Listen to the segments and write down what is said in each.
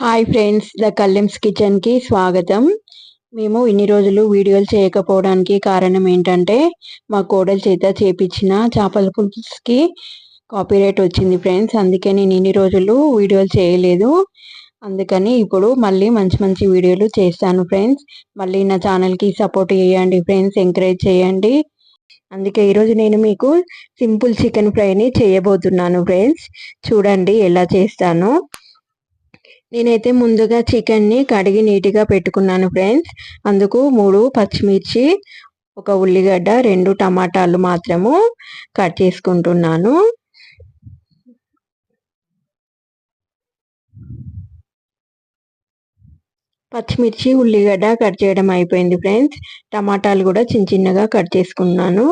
Hi friends the కల్లెమ్స్ కిచెన్కి స్వాగతం. మేము ఇన్ని రోజులు వీడియోలు చేయకపోవడానికి కారణం ఏంటంటే మా కోడల చేత చేపించిన చేపల పులుసుకి కాపీరైట్ వచ్చింది ఫ్రెండ్స్ అందుకే నేను ఇన్ని రోజులు వీడియోలు చేయలేదు. అందుకని ఇప్పుడు మళ్ళీ మంచి మంచి వీడియోలు చేస్తాను ఫ్రెండ్స్ మళ్ళీ నా ఛానల్కి సపోర్ట్ చేయండి ఫ్రెండ్స్ ఎంకరేజ్ చేయండి. అందుకే ఈరోజు నేను మీకు సింపుల్ చికెన్ ఫ్రైని చేయబోతున్నాను ఫ్రెండ్స్ చూడండి ఎలా చేస్తాను. నేనైతే ముందుగా చికెన్ని కడిగి నీట్గా పెట్టుకున్నాను ఫ్రెండ్స్. అందుకు మూడు పచ్చిమిర్చి ఒక ఉల్లిగడ్డ రెండు టమాటాలు మాత్రము కట్ చేసుకుంటున్నాను. పచ్చిమిర్చి ఉల్లిగడ్డ కట్ చేయడం అయిపోయింది ఫ్రెండ్స్. టమాటాలు కూడా చిన్న చిన్నగా కట్ చేసుకున్నాను.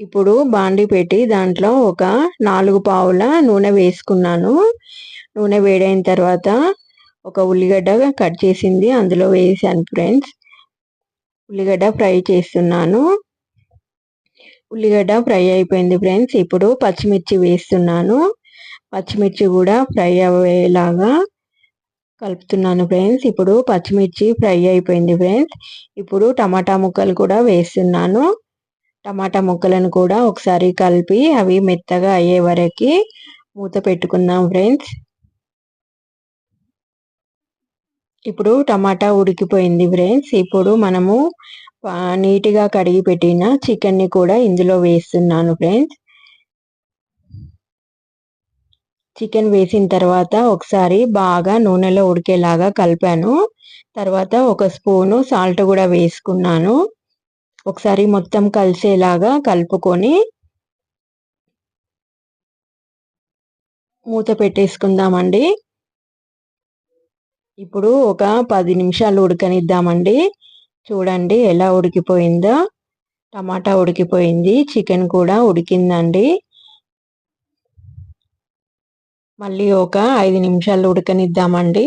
ఇప్పుడు బాండి పెట్టి దాంట్లో ఒక నాలుగు పావుల నూనె వేసుకున్నాను. నూనె వేడైన తర్వాత ఒక ఉల్లిగడ్డ కట్ చేసింది అందులో వేసాను ఫ్రెండ్స్. ఉల్లిగడ్డ ఫ్రై చేస్తున్నాను. ఉల్లిగడ్డ ఫ్రై అయిపోయింది ఫ్రెండ్స్. ఇప్పుడు పచ్చిమిర్చి వేస్తున్నాను. పచ్చిమిర్చి కూడా ఫ్రై అయ్యేలాగా కలుపుతున్నాను ఫ్రెండ్స్. ఇప్పుడు పచ్చిమిర్చి ఫ్రై అయిపోయింది ఫ్రెండ్స్. ఇప్పుడు టమాటా ముక్కలు కూడా వేస్తున్నాను. టమాటా ముక్కలను కూడా ఒకసారి కలిపి అవి మెత్తగా అయ్యే వరకు మూత పెట్టుకుందాం ఫ్రెండ్స్. ఇప్పుడు టమాటా ఉడికిపోయింది ఫ్రెండ్స్. ఇప్పుడు మనము నీట్గా కడిగి పెట్టిన చికెన్ని కూడా ఇందులో వేస్తున్నాను ఫ్రెండ్స్. చికెన్ వేసిన తర్వాత ఒకసారి బాగా నూనెలో ఉడికేలాగా కలిపాను. తర్వాత ఒక స్పూను సాల్ట్ కూడా వేసుకున్నాను. ఒకసారి మొత్తం కలిసేలాగా కలుపుకొని మూత పెట్టేసుకుందామండి. ఇప్పుడు ఒక పది నిమిషాలు ఉడకనిద్దామండి. చూడండి ఎలా ఉడికిపోయిందో. టమాటా ఉడికిపోయింది. చికెన్ కూడా ఉడికిందండి. మళ్ళీ ఒక ఐదు నిమిషాలు ఉడకనిద్దామండి.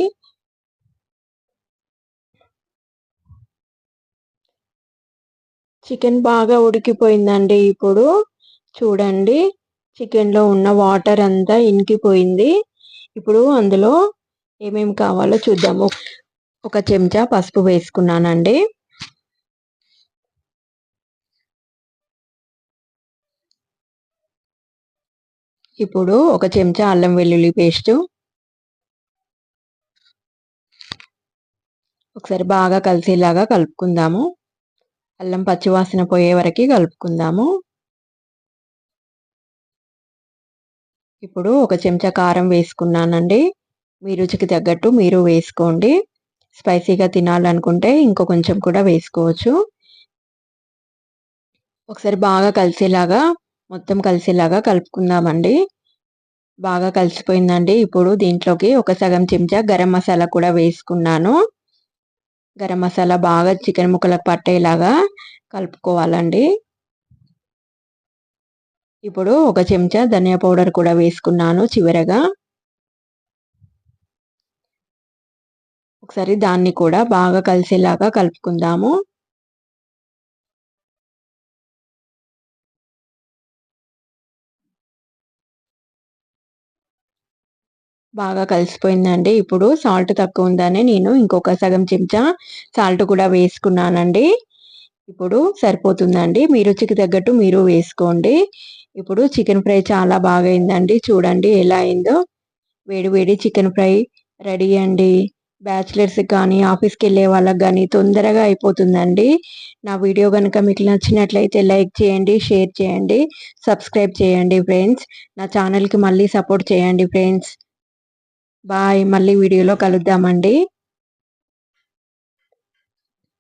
చికెన్ బాగా ఉడికిపోయిందండి ఇప్పుడు. చూడండి. చికెన్లో ఉన్న వాటర్ అంతా ఇంకిపోయింది. ఇప్పుడు అందులో ఏమేమి కావాలో చూద్దాము. ఒక చెంచా పసుపు వేసుకున్నానండి. ఇప్పుడు ఒక చెంచా అల్లం వెల్లుల్లి పేస్ట్. ఒకసారి బాగా కలిసేలాగా కలుపుకుందాము. అల్లం పచ్చివాసన పోయే వరకు కలుపుకుందాము. ఇప్పుడు ఒక చెంచా కారం వేసుకున్నానండి. మీ రుచికి తగ్గట్టు మీరు వేసుకోండి. స్పైసీగా తినాలనుకుంటే ఇంకో కొంచెం కూడా వేసుకోవచ్చు. ఒకసారి బాగా కలిసేలాగా మొత్తం కలిసేలాగా కలుపుకుందామండి. బాగా కలిసిపోయిందండి. ఇప్పుడు దీంట్లోకి ఒక సగం చెంచా గరం మసాలా కూడా వేసుకున్నాను. గరం మసాలా బాగా చికెన్ ముక్కలకు పట్టేలాగా కలుపుకోవాలండి. ఇప్పుడు ఒక చెంచా ధనియా పౌడర్ కూడా వేసుకున్నాను చివరగా. ఒకసారి దాన్ని కూడా బాగా కలిసేలాగా కలుపుకుందాము. బాగా కలిసిపోయిందండి. ఇప్పుడు సాల్ట్ తక్కువ ఉందని నేను ఇంకొక సగం చెంచా సాల్ట్ కూడా వేసుకున్నానండి. ఇప్పుడు సరిపోతుందండి. మీ రుచికి తగ్గట్టు మీరు వేసుకోండి. ఇప్పుడు చికెన్ ఫ్రై చాలా బాగా అయిందండి చూడండి ఎలా అయిందో. వేడి వేడి చికెన్ ఫ్రై రెడీ అండి. బ్యాచిలర్స్కి కానీ ఆఫీస్కి వెళ్ళే వాళ్ళకి కానీ తొందరగా అయిపోతుందండి. నా వీడియో కనుక మీకు నచ్చినట్లయితే లైక్ చేయండి షేర్ చేయండి సబ్స్క్రైబ్ చేయండి ఫ్రెండ్స్. నా ఛానల్కి మళ్ళీ సపోర్ట్ చేయండి ఫ్రెండ్స్. బాయ్. మళ్ళీ వీడియోలో కలుద్దామండి.